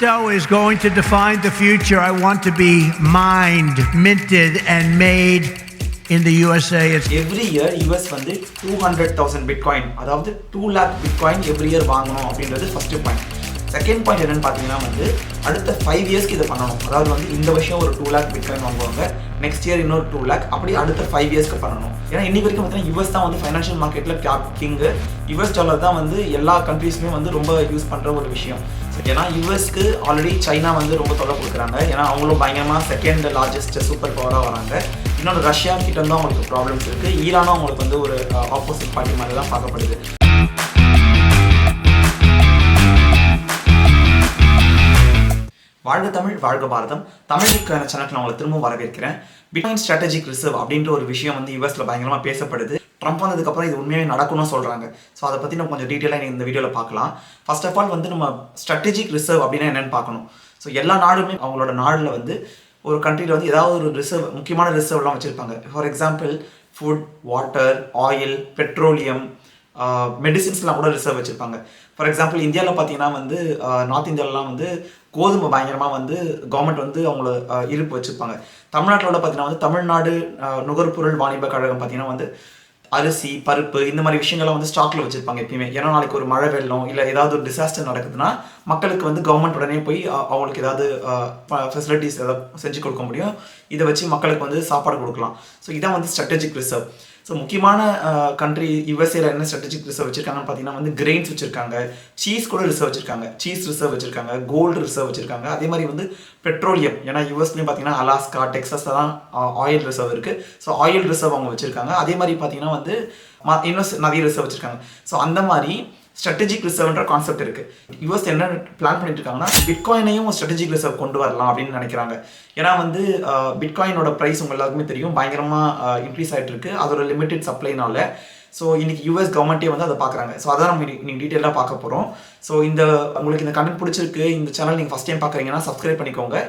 Crypto is going to define the future. I want to be mined, minted, and made in the USA. It's every year US வந்து two hundred thousand bitcoin அதாவது two lakh bitcoin every year வாங்கணும் அப்படின்றது first point Second point என்னன்னு பார்த்தீங்கன்னா வந்து அடுத்த five இயர்ஸ்க்கு இதை பண்ணணும். அதாவது வந்து இந்த வருஷம் ஒரு டூ லேக் பிட்காயின் வாங்குவாங்க நெக்ஸ்ட் இயர் இன்னொரு டூ லேக் அப்படி அடுத்த ஃபைவ் இயர்ஸ்க்கு பண்ணணும். ஏன்னா இன்னி வரைக்கும் பார்த்தீங்கன்னா யூஎஸ் தான் வந்து ஃபைனான்ஷியல் மார்க்கெட்டில் கேப் கிங்கு யூஎஸ் டாலர் தான் வந்து எல்லா கண்ட்ரீஸுமே வந்து ரொம்ப யூஸ் பண்ணுற ஒரு விஷயம். ஏன்னா யூஎஸ்க்கு ஆல்ரெடி சைனா வந்து ரொம்ப தொல்லை கொடுக்குறாங்க. ஏன்னா அவங்களும் பயங்கரமாக செகண்ட் லார்ஜஸ்ட் சூப்பர் பவராக வராங்க. இன்னொன்று ரஷ்யா கிட்ட இருந்தும் அவங்களுக்கு ப்ராப்ளம்ஸ் இருக்குது ஈரானும் அவங்களுக்கு வந்து ஒரு uh, ஆப்போசிட் பார்ட்டி மாதிரி தான் பார்க்கப்படுது. வாழ்க தமிழ் வாழ்க பாரதம். தமிழுக்கான சேனலுக்கு நான் உங்களை வரவேற்கிறேன். பிட்காயின் ஸ்ட்ராட்டஜிக் ரிசர்வ் அப்படின்ற ஒரு விஷயம் வந்து யூஎஸ்ல பயங்கரமாக பேசப்படுது. ட்ரம்ப் வந்ததுக்கப்புறம் இது உண்மையாக நடக்கணும்னு சொல்கிறாங்க ஸோ அதை பற்றி நம்ம கொஞ்சம் டீட்டெயிலாக இந்த வீடியோவில் பார்க்கலாம். ஃபர்ஸ்ட் ஆஃப் ஆல் வந்து நம்ம ஸ்ட்ராட்டஜிக் ரிசர்வ் அப்படின்னா என்னென்னு பார்க்கணும். ஸோ எல்லா நாடுமே அவங்களோட நாடில் வந்து ஒரு கண்ட்ரியில் வந்து ஏதாவது ஒரு ரிசர்வ் முக்கியமான ரிசர்வ்லாம் வச்சுருப்பாங்க. For example food water oil petroleum மெடிசின்ஸ்லாம் கூட ரிசர்வ் வச்சுருப்பாங்க. ஃபார் எக்ஸாம்பிள் இந்தியாவில் பார்த்தீங்கன்னா வந்து நார்த் இந்தியாவிலலாம் வந்து கோதுமை பயங்கரமாக வந்து கவர்மெண்ட் வந்து அவங்கள இருப்பு வச்சுருப்பாங்க. தமிழ்நாட்டில் பார்த்தீங்கன்னா வந்து தமிழ்நாடு நுகர்பொருள் வாணிப கழகம் பார்த்தீங்கன்னா வந்து அரிசி பருப்பு இந்த மாதிரி விஷயங்கள்லாம் வந்து ஸ்டாக்ல வச்சிருப்பாங்க எப்பயுமே. ஏன்னா நாளைக்கு ஒரு மழை வெள்ளம் இல்லை ஏதாவது ஒரு டிசாஸ்டர் நடக்குதுன்னா மக்களுக்கு வந்து கவர்மெண்ட் உடனே போய் அவங்களுக்கு ஏதாவது ஃபெசிலிட்டிஸ் ஏதாவது செஞ்சு கொடுக்க முடியும். இதை வச்சு மக்களுக்கு வந்து சாப்பாடு கொடுக்கலாம். ஸோ இதான் வந்து ஸ்ட்ராட்டஜிக் ரிசர்வ் ஸோ முக்கியமான கண்ட்ரி யுஎஸ்ஏல என்ன ஸ்ட்ராட்டஜிக் ரிசர்வ் வச்சிருக்காங்கன்னு பார்த்தீங்கன்னா வந்து கிரெயின்ஸ் வச்சிருக்காங்க சீஸ் கூட ரிசர்வ் வச்சிருக்காங்க சீஸ் ரிசர்வ் வச்சிருக்காங்க கோல்டு ரிசர்வ் வச்சிருக்காங்க. அதே மாதிரி வந்து பெட்ரோலியம் ஏன்னா யூஎஸ்லேயும் பார்த்தீங்கன்னா அலாஸ்கா டெக்ஸஸ் தான் ஆயில் ரிசர்வ் இருக்கு. ஸோ ஆயில் ரிசர்வ் அவங்க வச்சிருக்காங்க. அதே மாதிரி பார்த்தீங்கன்னா வந்து இன்னும் நிறைய ரிசர்வ் வச்சிருக்காங்க. ஸோ அந்த மாதிரி ஸ்ட்ராட்டஜிக் ரிசர்வ்ன்ற கான்செப்ட் இருக்கு. யூஎஸ் என்ன பிளான் பண்ணிட்டு இருக்காங்கன்னா பிட்காயினையும் ஸ்ட்ராட்டஜிக் ரிசர்வ் கொண்டு வரலாம் அப்படின்னு நினைக்கிறாங்க. ஏன்னா வந்து பிட்காயினோட ப்ரைஸ் உங்க எல்லாருக்குமே தெரியும். பயங்கரமாக இன்க்ரீஸ் ஆகிட்டு இருக்கு அதோட லிமிடெட் சப்ளைனால ஸோ இன்னைக்கு யூஎஸ் கவர்மெண்ட்டே வந்து அதை பார்க்குறாங்க ஸோ அதான் நம்ம இன்னைக்கு டீட்டெயிலாக பார்க்க போகிறோம் ஸோ இந்த உங்களுக்கு இந்த கண்டென்ட் பிடிச்சிருக்கு இந்த சேனல் நீங்கள் ஃபஸ்ட் டைம் பார்க்குறீங்கன்னா சப்ஸ்கிரைப் பண்ணிக்கோங்க.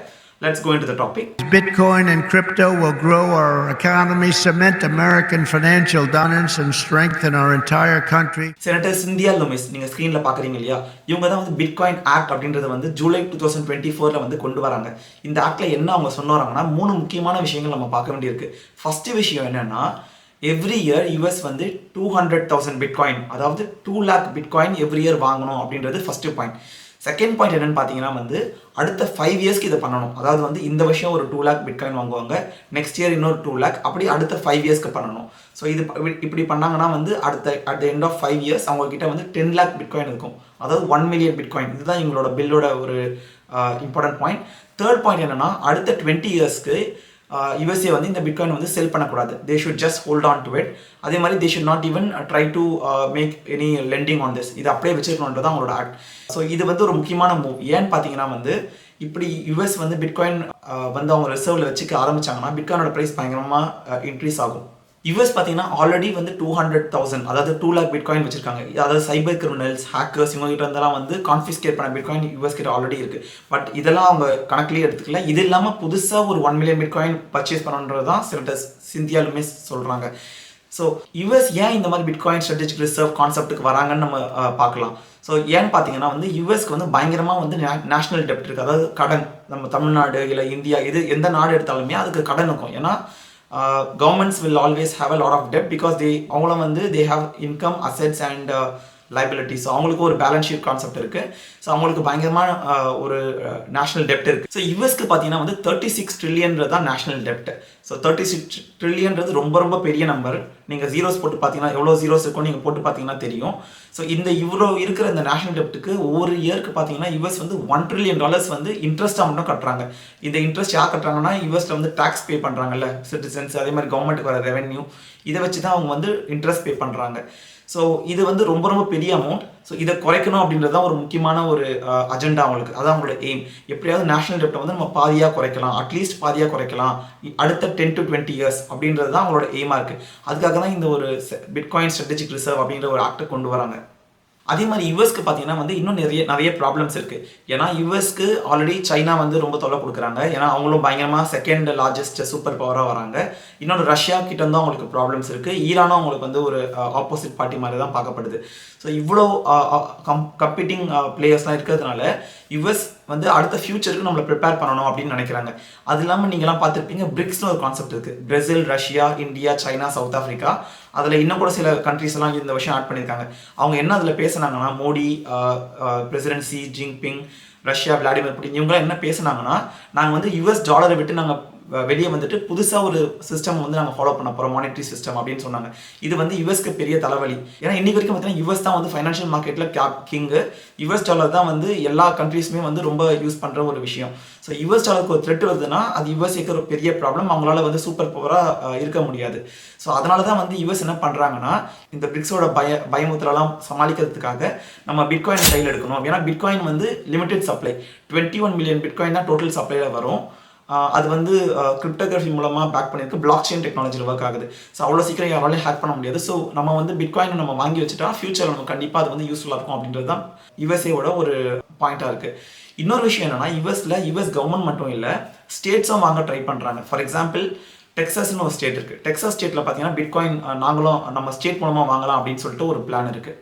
Go in to the topic Bitcoin and crypto will grow our economy, cement American financial dominance, and strengthen our entire country. Senator Cynthia Lummis நீங்கள் ஸ்க்ரீனில் பார்க்குறீங்க இல்லையா? இவங்க தான் வந்து பிட்காயின் ஆக்ட் அப்படின்றத வந்து ஜூலை டூ தௌசண்ட் டுவெண்ட்டி ஃபோரில் வந்து கொண்டு வராங்க. இந்த ஆக்டில் என்ன அவங்க சொன்ன வராங்கன்னா மூணு முக்கியமான விஷயங்கள் நம்ம பார்க்க வேண்டியிருக்கு. ஃபஸ்ட்டு விஷயம் என்னன்னா எவ்ரி இயர் யூஎஸ் வந்து டூ ஹண்ட்ரட் தௌசண்ட் பிட்காயின் அதாவது two lakh bitcoin every year வாங்கணும் அப்படின்றது ஃபஸ்ட்டு பாயிண்ட் செகண்ட் பாயிண்ட் என்னன்னு பார்த்தீங்கன்னா வந்து அடுத்த ஃபைவ் இயர்ஸ்க்கு இதை பண்ணணும். அதாவது வந்து இந்த வருஷம் ஒரு டூ லேக் பிட்காயின் வாங்குவாங்க நெக்ஸ்ட் இயர் இன்னொரு டூ லேக் அப்படி அடுத்த ஃபைவ் இயர்ஸ்க்கு பண்ணணும். ஸோ இது இப்படி பண்ணாங்கன்னா வந்து அடுத்த at the end of five years அவங்கக்கிட்ட வந்து டென் லேக் பிட்காயின் இருக்கும். அதாவது ஒன் மில்லியன் பிட்காயின் இதுதான் எங்களோட பில்லோட ஒரு இம்பார்ட்டன்ட் பாயிண்ட் தேர்ட் பாயிண்ட் என்னன்னா அடுத்த டுவெண்ட்டி இயர்ஸ்க்கு Uh, யூஎஸ்ஏ வந்து இந்த பிட்காயின் வந்து செல் பண்ணக்கூடாது. They should just hold on to it அதே மாதிரி they should not even try to make any lending on this இது அப்படியே வச்சிருக்கணுன்றது தான் அவங்களோட ஆக்ட் ஸோ இது வந்து ஒரு முக்கியமான மூவ் ஏன்னு பார்த்தீங்கன்னா வந்து இப்படி யூஎஸ் வந்து பிட்காயின் uh, வந்து அவங்க ரிசர்வில் வச்சுக்க ஆரம்பிச்சாங்கன்னா பிட்காயினோட ப்ரைஸ் பயங்கரமாக இன்க்ரீஸ் ஆகும். யூஎஸ் பார்த்தீங்கன்னா ஆல்ரெடி வந்து டூ ஹண்ட்ரட் தௌசண்ட் அதாவது டூ லேக் பிட்காயின் வச்சிருக்காங்க. அதாவது சைபர் கிரிமினல்ஸ் ஹேக்கர்ஸ் இவங்க கிட்ட இருந்தெல்லாம் வந்து கான்ஃபிஸ்கேட் பண்ண பிட்காயின் யூஎஸ் கிட்ட ஆல்ரெடி இருக்கு. பட் இதெல்லாம் அவங்க கணக்குலேயே எடுத்துக்கல. இது இல்லாமல் புதுசாக ஒரு ஒன் மில்லியன் பிட்காயின் பர்ச்சேஸ் பண்ணணுன்றது தான் சிலட்டஸ் சிந்தியாலுமே சொல்கிறாங்க ஸோ யூஎஸ் ஏன் இந்த மாதிரி பிட்காயின் ஸ்ட்ராட்டஜிக் ரிசர்வ் கான்செப்ட்டுக்கு வராங்கன்னு நம்ம பார்க்கலாம். ஸோ ஏன்னு பார்த்தீங்கன்னா வந்து யூஎஸ்க்கு வந்து பயங்கரமாக வந்து நேஷனல் டெப்ட் இருக்குது அதாவது கடன் நம்ம தமிழ்நாடு இல்லை இந்தியா இது எந்த நாடு எடுத்தாலுமே அதுக்கு கடன் இருக்கும். ஏன்னா governments will always have a lot of dept because they அவங்களும் வந்து they have income assets and liabilities அவங்களுக்கு ஒரு பேலன்ஸ் ஷீட் கான்செப்ட் இருக்குது ஸோ அவங்களுக்கு பயங்கரமான ஒரு நேஷனல் டெப்ட் இருக்குது ஸோ யூஎஸ்க்கு பார்த்தீங்கன்னா வந்து தேர்ட்டி சிக்ஸ் ட்ரில்லியன்றது தான் நேஷனல் டெப்ட் ஸோ தேர்ட்டி சிக்ஸ் ட்ரில்லியன்றது ரொம்ப ரொம்ப பெரிய நம்பர் நீங்கள் ஜீரோஸ் போட்டு பார்த்தீங்கன்னா எவ்வளோ ஜீரோஸ் இருக்கும் நீங்கள் போட்டு பார்த்தீங்கன்னா தெரியும். ஸோ இந்த இவ்வளோ இருக்கிற இந்த நேஷனல் டெப்ட்டுக்கு ஒவ்வொரு இயருக்கு பார்த்தீங்கன்னா யூஎஸ் வந்து ஒன் ட்ரில்லியன் டாலர்ஸ் வந்து இன்ட்ரெஸ்ட்டாக மட்டும் கட்டுறாங்க. இந்த இன்ட்ரெஸ்ட் யார் கட்டுறாங்கன்னா யூஎஸ்ல வந்து டேக்ஸ் பே பண்ணுறாங்கல்ல சிட்டிசன்ஸ் அதே மாதிரி கவர்மெண்ட்டுக்கு வர ரெவென்யூ இதை வச்சு தான் அவங்க வந்து இன்ட்ரெஸ்ட் பே பண்ணுறாங்க ஸோ இது வந்து ரொம்ப ரொம்ப பெரிய அமௌண்ட் ஸோ இதை குறைக்கணும் அப்படின்றது தான் ஒரு முக்கியமான ஒரு அஜெண்டா அவங்களுக்கு. அதான் அவங்களோட எய்ம் எப்படியாவது நேஷனல் டெப்டை வந்து நம்ம பாதியாக குறைக்கலாம். அட்லீஸ்ட் பாதியாக குறைக்கலாம். அடுத்த டென் டு டுவெண்ட்டி இயர்ஸ் அப்படின்றது தான் அவங்களோட எய்மாக இருக்குது அதுக்காக தான் இந்த ஒரு பிட்காயின் ஸ்ட்ராட்டஜிக் ரிசர்வ் அப்படின்ற ஒரு ஆக்டை கொண்டு வராங்க. அதே மாதிரி யூஎஸ்க்கு பார்த்தீங்கன்னா வந்து இன்னும் நிறைய நிறைய ப்ராப்ளம்ஸ் இருக்குது ஏன்னா யூஎஸ்க்கு ஆல்ரெடி சைனா வந்து ரொம்ப தொல்லை கொடுக்குறாங்க. ஏன்னா அவங்களும் பயங்கரமாக செகண்ட் லார்ஜஸ்ட் சூப்பர் பவராக வராங்க. இன்னொன்று ரஷ்யா கிட்ட தான் அவங்களுக்கு ப்ராப்ளம்ஸ் இருக்குது ஈரானும் அவங்களுக்கு வந்து ஒரு ஆப்போசிட் பார்ட்டி மாதிரி தான் பார்க்கப்படுது. ஸோ இவ்வளோ கம் கம்பீட்டிங் பிளேயர்ஸ்லாம் இருக்கிறதுனால யுஎஸ் வந்து அடுத்த ஃபியூச்சருக்கு நம்மளை ப்ரிப்பேர் பண்ணணும் அப்படின்னு நினைக்கிறாங்க. அது இல்லாமல் நீங்களாம் பார்த்துருப்பீங்க பிரிக்ஸ்னு ஒரு கான்செப்ட் இருக்குது Brazil Russia India China South Africa அதில் இன்னும் கூட சில கண்ட்ரிஸ் எல்லாம் இந்த வருஷம் ஆட் பண்ணியிருக்காங்க. அவங்க என்ன அதில் பேசுனாங்கன்னா Modi president Xi Jinping Russia Vladimir Putin இவங்களாம் என்ன பேசுனாங்கன்னா நாங்கள் வந்து யூஎஸ் டாலரை விட்டு நாங்கள் வெளியே வந்துட்டு புதுசாக ஒரு சிஸ்டம் வந்து நாங்கள் ஃபாலோ பண்ண போகிறோம் மானிட்டரி சிஸ்டம் அப்படின்னு சொன்னாங்க. இது வந்து யூஎஸ்க்கு பெரிய தலைவலி. ஏன்னா இன்னி வரைக்கும் பார்த்தீங்கன்னா யூஎஸ் தான் வந்து ஃபைனான்ஷியல் மார்க்கெட்டில் கிங்கு யூஎஸ் டாலர் தான் வந்து எல்லா கண்ட்ரீஸுமே வந்து ரொம்ப யூஸ் பண்ணுற ஒரு விஷயம். ஸோ யூஎஸ் டாலருக்கு ஒரு த்ரெட் வருதுன்னா அது யூஎஸ்ஏக்கு ஒரு பெரிய ப்ராப்ளம் அவங்களால வந்து சூப்பர் பவராக இருக்க முடியாது. ஸோ அதனால தான் வந்து யூஎஸ் என்ன பண்ணுறாங்கன்னா இந்த பிரிக்ஸோட பய பயமுத்திரலாம் சமாளிக்கிறதுக்காக நம்ம பிட்காயின் கையில் எடுக்கணும். ஏன்னா பிட்காயின் வந்து limited supply twenty one million bitcoin தான் டோட்டல் சப்ளையில் வரும். அது வந்து கிரிப்டோகிராஃபி மூலமாக பேக் பண்ணியிருக்கு. பிளாக் செயின் டெக்னாலஜியில் ஒர்க் ஆகுது. ஸோ அவ்வளோ சீக்கிரம் யாராலையும் ஹேக் பண்ண முடியாது. ஸோ நம்ம வந்து பிட்காயின் நம்ம வாங்கி வச்சுட்டா ஃபியூச்சரில் நம்ம கண்டிப்பாக அது வந்து யூஸ்ஃபுல்லாக இருக்கும் அப்படின்றது தான் யுஎஸ்ஏவோட ஒரு பாயிண்ட்டாக இருக்குது இன்னொரு விஷயம் என்னென்னா யுஎஸில் யுஎஸ் கவர்மெண்ட் மட்டும் இல்லை ஸ்டேட்ஸும் வாங்க ட்ரை பண்ணுறாங்க ஃபார் எக்ஸாம்பிள் டெக்ஸஸ்னு ஒரு ஸ்டேட் இருக்குது டெக்ஸஸ் ஸ்டேட்டில் பார்த்தீங்கன்னா பிட்காயின் நாங்களும் நம்ம ஸ்டேட் மூலமாக வாங்கலாம் அப்படின்னு சொல்லிட்டு ஒரு பிளான் இருக்குது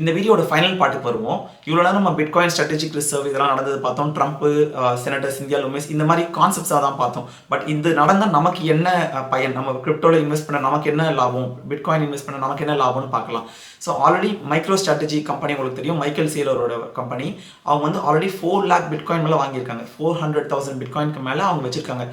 இந்த வீடியோட ஃபைனல் பாட்டுக்கு வருவோம் இவ்வளோ நேரம் நம்ம பிட்காயின் ஸ்ட்ராட்டஜிக் ரிசர்வ் இதெல்லாம் நடந்தது பார்த்தோம். ட்ரம்ப் செனட்டர்ஸ் இந்தியா லூமிஸ் இந்த மாதிரி கான்செப்ட்ஸாக தான் பார்த்தோம். பட் இது நடந்தால் நமக்கு என்ன uh, பயன்? நம்ம கிரிப்டோவில் இன்வெஸ்ட் பண்ண நமக்கு என்ன லாபம்? பிட்காயின் இன்வெஸ்ட் பண்ண நமக்கு என்ன லாபம்னு பார்க்கலாம். So already micro strategy company உங்களுக்கு தெரியும். மைக்கேல் சேலரோட கம்பெனி அவங்க வந்து ஆல்ரெடி ஃபோர் லேக் பிட்காயின் மேலே வாங்கியிருக்காங்க. ஃபோர் ஹண்ட்ரட் தௌசண்ட் பிட்காயின்க்கு மேலே அவங்க வச்சிருக்காங்க.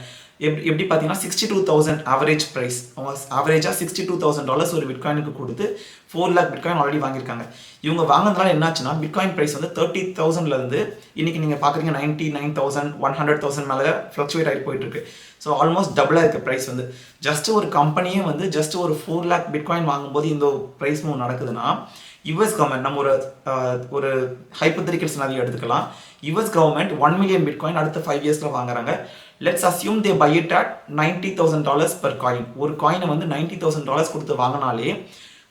எப்படி எப்படி பார்த்தீங்கன்னா sixty two thousand average price அவங்க ஆவரேஜாக சிக்ஸ்டி டூ தௌசண்ட் டாலர்ஸ் ஒரு பிட்காயினுக்கு கொடுத்து ஃபோர் லேக் பிட்காயின் ஆல்ரெடி வாங்கியிருக்காங்க. இவங்க வாங்கினதுனால என்னாச்சுன்னா பிட்காயின் ப்ரைஸ் வந்து தேர்ட்டி தௌசண்ட்லேருந்து இன்னைக்கு நீங்கள் பார்க்குறீங்க ninety nine thousand one hundred thousand மேலே ஃப்ளக்சுவேட் ஆகி போயிட்டுருக்கு. ஸோ ஆல்மோஸ்ட் டபுளாக இருக்க ப்ரைஸ் வந்து. ஜஸ்ட் ஒரு கம்பெனியே வந்து ஜஸ்ட் ஒரு ஃபோர் லேக் பிட்காயின் வாங்கும்போது இந்த ப்ரைஸ் மூவ் நடக்குதுன்னா யுஎஸ் கவர்மெண்ட் நம்ம ஒரு ஒரு ஹைப்போதரிக்கல் சினாரியோ எடுத்துக்கலாம். US government one million bitcoin அடுத்த ஃபைவ் இயர்ஸில் வாங்குறாங்க. Let's assume they buy it at ninety thousand dollars per coin ஒரு காயினை வந்து நைன்டி தௌசண்ட் டாலர்ஸ் கொடுத்து வாங்கினாலே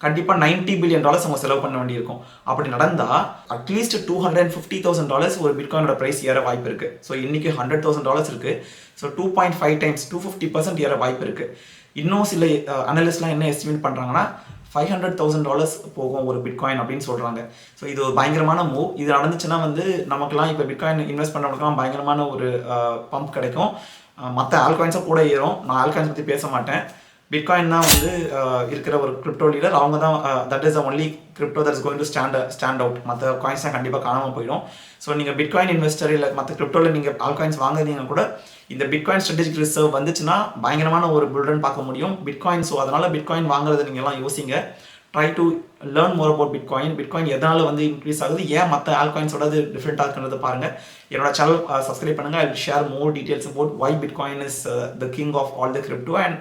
கண்டிப்பாக நைன்டி பில்லியன் டாலர்ஸ் அவங்க செலவு பண்ண வேண்டியிருக்கும். அப்படி நடந்தால் at least two hundred and fifty thousand dollars ஒரு பிட்காயினோட ப்ரைஸ் ஏற வாய்ப்பு இருக்குது ஸோ இன்றைக்கி ஹண்ட்ரட் தௌசண்ட் டாலர்ஸ் இருக்குது so two point five times two fifty percent ஏற வாய்ப்பு இருக்குது இன்னும் சில அனலிஸ்ட்லாம் என்ன எஸ்டிமேட் பண்ணுறாங்கன்னா ஃபைவ் ஹண்ட்ரட் தௌசண்ட் டாலர்ஸ் போகும் ஒரு பிட்காயின் அப்படின்னு சொல்கிறாங்க ஸோ இது ஒரு பயங்கரமான மூவ் இது நடந்துச்சுன்னா வந்து நமக்குலாம் இப்போ பிட்காயின் இன்வெஸ்ட் பண்ணுறவங்களுக்குலாம் பயங்கரமான ஒரு பம்ப் கிடைக்கும். மற்ற ஆல்காயின்ஸும் கூட ஏறும். நான் ஆல்காயின்ஸ் பற்றி பேச மாட்டேன். பிட்காயின் தான் வந்து இருக்கிற ஒரு கிரிப்டோ லீடர் அவங்க தான் that is only crypto that is going to stand stand out மற்ற காயின்ஸ் தான் கண்டிப்பாக காணாமல் போயிடும். ஸோ நீங்கள் பிட்காயின் இன்வெஸ்டர் இல்லை மற்ற கிரிப்டோவில் நீங்கள் ஆல்காயின்ஸ் வாங்குறீங்கன்னா கூட இந்த பிட்காயின் ஸ்ட்ராட்டஜிக் ரிசர்வ் வந்துச்சுன்னா பயங்கரமான ஒரு புல்டன் பார்க்க முடியும். பிட்காயின் ஸோ அதனால் பிட்காயின் வாங்குறது நீங்கள் எல்லாம் யோசிங்க. Try to learn more about bitcoin bitcoin எதனால் வந்து இன்க்ரீஸ் ஆகுது? ஏன் மற்ற ஆல்காயின்ஸோடது டிஃப்ரெண்ட்டாக இருக்கிறது பாருங்கள் என்னோட சேனல் சப்ஸ்கிரைப் பண்ணுங்கள் I share more details about why bitcoin is the king of all the crypto and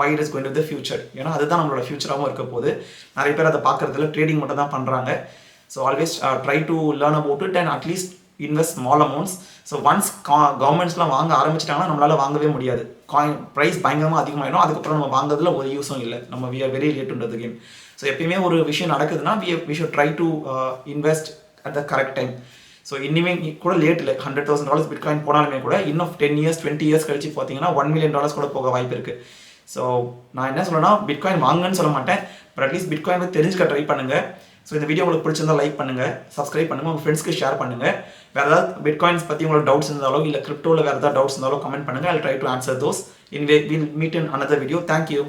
why it is going to the future ஏன்னா அதுதான் நம்மளோட ஃபியூச்சராகவும் இருக்க போது நிறைய பேர் அதை பார்க்குறதுல ட்ரேடிங் மட்டும் தான் பண்ணுறாங்க so always try to learn about it and at least invest small amounts so once கா கவர்மெண்ட்ஸ்லாம் வாங்க ஆரம்பிச்சிட்டாங்கன்னா நம்மளால் வாங்கவே முடியாது. காயின் ப்ரைஸ் பயங்கரமாக அதிகமாகிடும் அதுக்கப்புறம் நம்ம வாங்குறதுல ஒரு யூஸும் இல்லை. நம்ம we are very late to game so எப்பயுமே ஒரு விஷயம் நடக்குதுன்னா we we should try to invest at the correct time so இனிமே கூட லேட் இல்லை. ஹண்ட்ரட் தௌசண்ட் டாலர்ஸ் பிட்காயின் போனாலுமே கூட இன்னும் டென் இயர்ஸ் டுவெண்ட்டி இயர்ஸ் கழிச்சு பார்த்தீங்கன்னா ஒன் மில்லியன் டாலர்ஸ் கூட போக வாய்ப்பு இருக்குது ஸோ நான் என்ன சொல்லணும்னா பிட்காயின் வாங்குன்னு சொல்ல மாட்டேன். பட் அட்லீஸ்ட் பிட்காயின் பற்றி தெரிஞ்சுக்க ட்ரை பண்ணுங்கள் ஸோ இந்த வீடியோ உங்களுக்கு பிடிச்சிருந்தா லைக் பண்ணுங்கள் சப்ஸ்கிரைப் பண்ணுங்கள் உங்கள் ஃப்ரெண்ட்ஸ்க்கு ஷேர் பண்ணுங்கள் வேறு ஏதாவது பிட்காயின்ஸ் பற்றி உங்களுக்கு டவுட்ஸ் இருந்தாலோ இல்லை கிரிப்டோவில் வேறு ஏதாவது டவுட்ஸ் இருந்தாலோ கமெண்ட் பண்ணுங்கள் I try to answer those in will meet in another video thank you